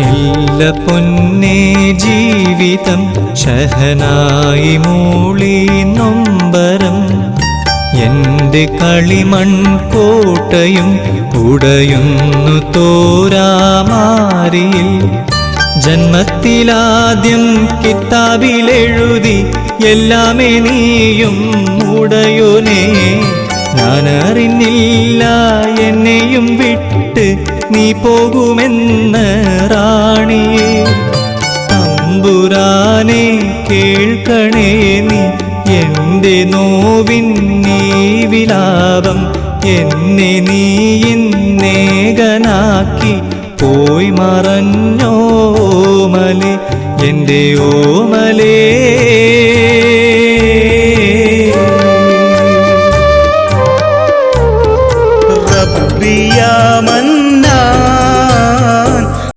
ഇല്ല പൊന്നേ ജീവിതം ശഹനായി മൂളി നൊമ്പരം. എന്റെ കളിമൺ കോട്ടയും ഉടയുന്നു തോരാമാരിയിൽ. ജന്മത്തിലാദ്യം കിതാബിലെഴുതി എല്ലാമേ നീയും ഉടയോനേ ഞാനറിഞ്ഞില്ല എന്നെയും വിട്ട് നീ പോകുമെന്ന് കേൾക്കണേ നീ. എന്റെ നോവിൻ നീ വിലാപം എന്നെ നീ ഇന്നേകനാക്കി. പോയി മറഞ്ഞോമലെ എന്റെ ഓമലേ. റബ്ബിയാമൻ